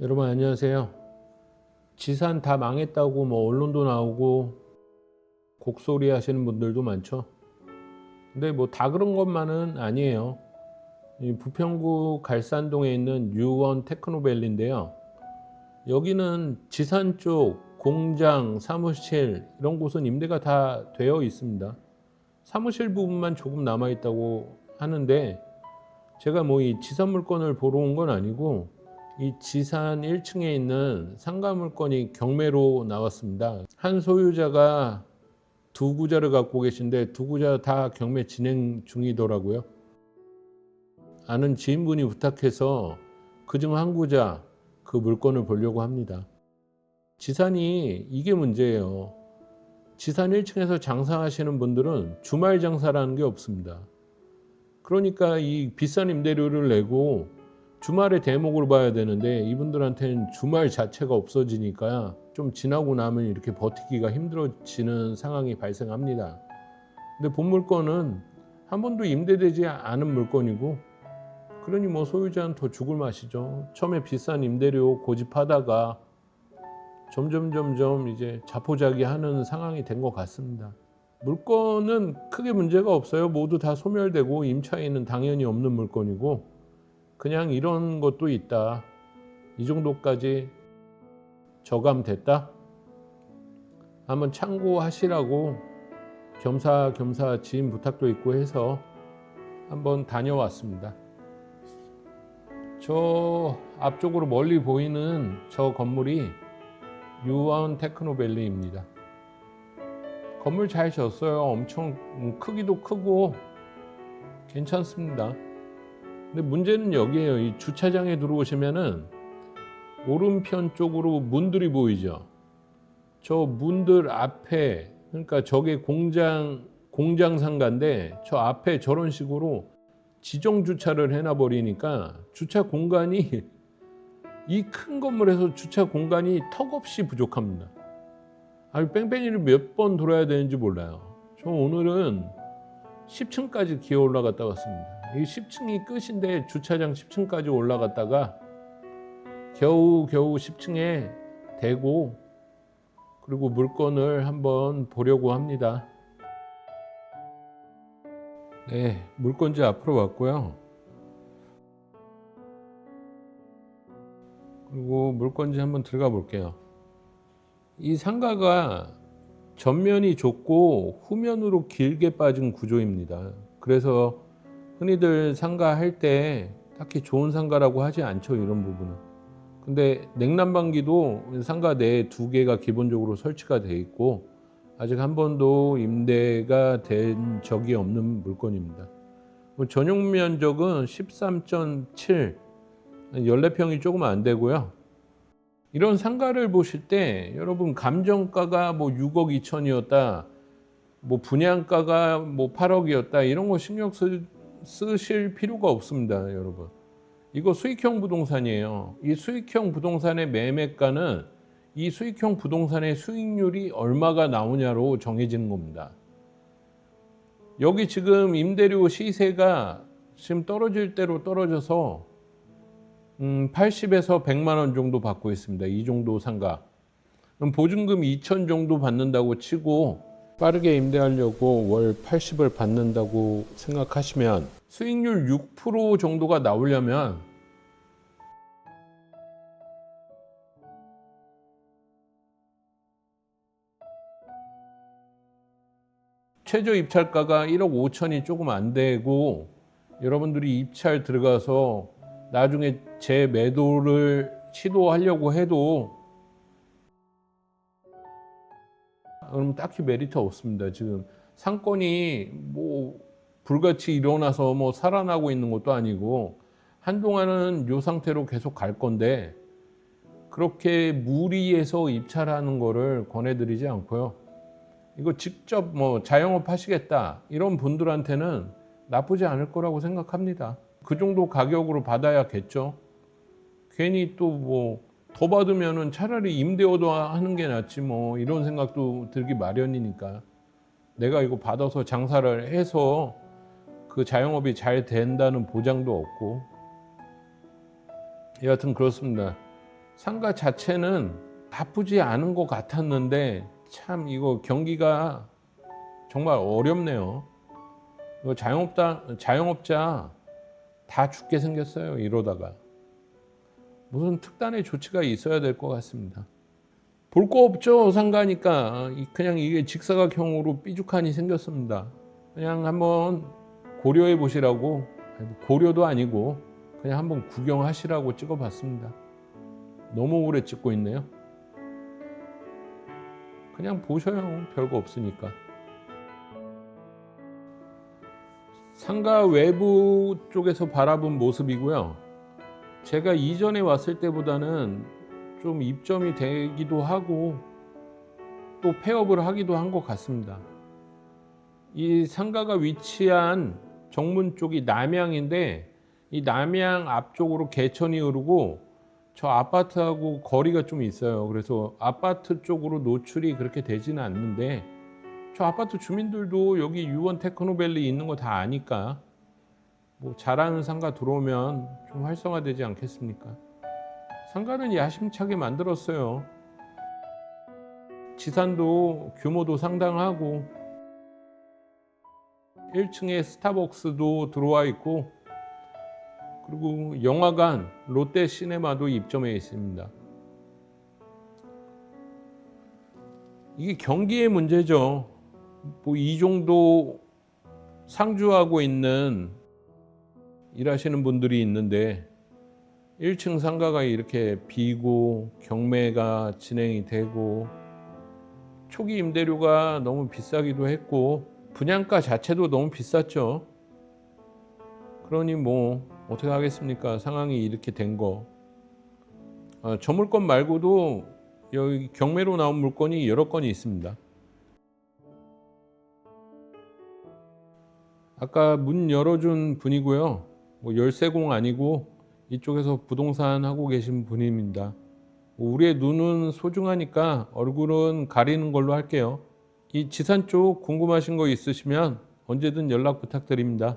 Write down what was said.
여러분 안녕하세요. 지산 다 망했다고 뭐 언론도 나오고 곡소리 하시는 분들도 많죠. 근데 뭐 다 그런 것만은 아니에요. 이 부평구 갈산동에 있는 유원 테크노밸리인데요. 여기는 지산 쪽 공장, 사무실 이런 곳은 임대가 다 되어 있습니다. 사무실 부분만 조금 남아 있다고 하는데 제가 뭐 이 지산 물건을 보러 온 건 아니고 이 지산 1층에 있는 상가 물건이 경매로 나왔습니다. 한 소유자가 두 구자를 갖고 계신데 두 구자 다 경매 진행 중이더라고요. 아는 지인분이 부탁해서 그중 한 구자 그 물건을 보려고 합니다. 지산이 이게 문제예요. 지산 1층에서 장사하시는 분들은 주말 장사라는 게 없습니다. 그러니까 이 비싼 임대료를 내고 주말에 대목을 봐야 되는데 이분들한테는 주말 자체가 없어지니까 좀 지나고 나면 이렇게 버티기가 힘들어지는 상황이 발생합니다. 근데 본 물건은 한 번도 임대되지 않은 물건이고 그러니 뭐 소유자는 더 죽을 맛이죠. 처음에 비싼 임대료 고집하다가 점점 점점 이제 자포자기하는 상황이 된 것 같습니다. 물건은 크게 문제가 없어요. 모두 다 소멸되고 임차인은 당연히 없는 물건이고 그냥 이런 것도 있다. 이 정도까지 저감됐다. 한번 참고하시라고 겸사겸사 지인 부탁도 있고 해서 한번 다녀왔습니다. 저 앞쪽으로 멀리 보이는 저 건물이 유원 테크노밸리입니다. 건물 잘 지었어요. 엄청 음, 크기도 크고 괜찮습니다. 근데 문제는 여기에요. 이 주차장에 들어오시면은 오른편 쪽으로 문들이 보이죠. 저 문들 앞에 그러니까 저게 공장 공장 상가인데 저 앞에 저런 식으로 지정 주차를 해놔 버리니까 주차 공간이 이 큰 건물에서 주차 공간이 턱없이 부족합니다. 아니 뺑뺑이를 몇 번 돌아야 되는지 몰라요. 저 오늘은 10층까지 기어 올라갔다 왔습니다. 이 10층이 끝인데 주차장 10층까지 올라갔다가 겨우 겨우 10층에 대고 그리고 물건을 한번 보려고 합니다. 네, 물건지 앞으로 왔고요. 그리고 물건지 한번 들어가 볼게요. 이 상가가 전면이 좁고 후면으로 길게 빠진 구조입니다. 그래서 흔히들 상가 할 때 딱히 좋은 상가라고 하지 않죠. 이런 부분은. 근데 냉난방기도 상가 내에 두 개가 기본적으로 설치가 돼 있고 아직 한 번도 임대가 된 적이 없는 물건입니다. 뭐 전용 면적은 13.7, 14평이 조금 안 되고요. 이런 상가를 보실 때 여러분 감정가가 뭐 6억 2천이었다, 뭐 분양가가 뭐 8억이었다 이런 거 신경 쓰, 쓰실 필요가 없습니다, 여러분. 이거 수익형 부동산이에요. 이 수익형 부동산의 매매가는 이 수익형 부동산의 수익률이 얼마가 나오냐로 정해지는 겁니다. 여기 지금 임대료 시세가 지금 떨어질 대로 떨어져서 음, 80에서 100만 원 정도 받고 있습니다. 이 정도 상가. 보증금 2천 정도 받는다고 치고 빠르게 임대하려고 월 80을 받는다고 생각하시면 수익률 6% 정도가 나오려면 최저 입찰가가 1억 5천이 조금 안 되고 여러분들이 입찰 들어가서 나중에 재매도를 시도하려고 해도 그럼 딱히 메리트 없습니다. 지금 상권이 뭐 불같이 일어나서 뭐 살아나고 있는 것도 아니고 한동안은 이 상태로 계속 갈 건데 그렇게 무리해서 입찰하는 거를 권해드리지 않고요. 이거 직접 뭐 자영업 하시겠다 이런 분들한테는 나쁘지 않을 거라고 생각합니다. 그 정도 가격으로 받아야겠죠. 괜히 또뭐 더 받으면은 차라리 임대어도 하는 게 낫지 뭐 이런 생각도 들기 마련이니까 내가 이거 받아서 장사를 해서 그 자영업이 잘 된다는 보장도 없고 여하튼 그렇습니다. 상가 자체는 나쁘지 않은 것 같았는데 참 이거 경기가 정말 어렵네요. 자영업자 자영업자 다 죽게 생겼어요. 이러다가 무슨 특단의 조치가 있어야 될 것 같습니다. 볼 거 없죠 상가니까 그냥 이게 직사각형으로 삐죽하니 생겼습니다. 그냥 한번 고려해 보시라고 고려도 아니고 그냥 한번 구경하시라고 찍어봤습니다. 너무 오래 찍고 있네요. 그냥 보셔요. 별거 없으니까. 상가 외부 쪽에서 바라본 모습이고요. 제가 이전에 왔을 때보다는 좀 입점이 되기도 하고 또 폐업을 하기도 한 것 같습니다. 이 상가가 위치한 정문 쪽이 남양인데 이 남양 앞쪽으로 개천이 흐르고 저 아파트하고 거리가 좀 있어요. 그래서 아파트 쪽으로 노출이 그렇게 되지는 않는데 저 아파트 주민들도 여기 유원 테크노밸리 있는 거 다 아니까 뭐 잘하는 상가 들어오면 좀 활성화되지 않겠습니까? 상가는 야심차게 만들었어요. 지산도 규모도 상당하고 1층에 스타벅스도 들어와 있고 그리고 영화관 롯데 시네마도 입점해 있습니다. 이게 경기의 문제죠. 뭐 이 정도 상주하고 있는 일하시는 분들이 있는데 1층 상가가 이렇게 비고 경매가 진행이 되고 초기 임대료가 너무 비싸기도 했고 분양가 자체도 너무 비쌌죠. 그러니 뭐 어떻게 하겠습니까? 상황이 이렇게 된 거. 아, 저 물건 말고도 여기 경매로 나온 물건이 여러 건이 있습니다. 아까 문 열어준 분이고요. 뭐 열쇠공 아니고 이쪽에서 부동산 하고 계신 분입니다. 뭐 우리의 눈은 소중하니까 얼굴은 가리는 걸로 할게요. 이 지산 쪽 궁금하신 거 있으시면 언제든 연락 부탁드립니다.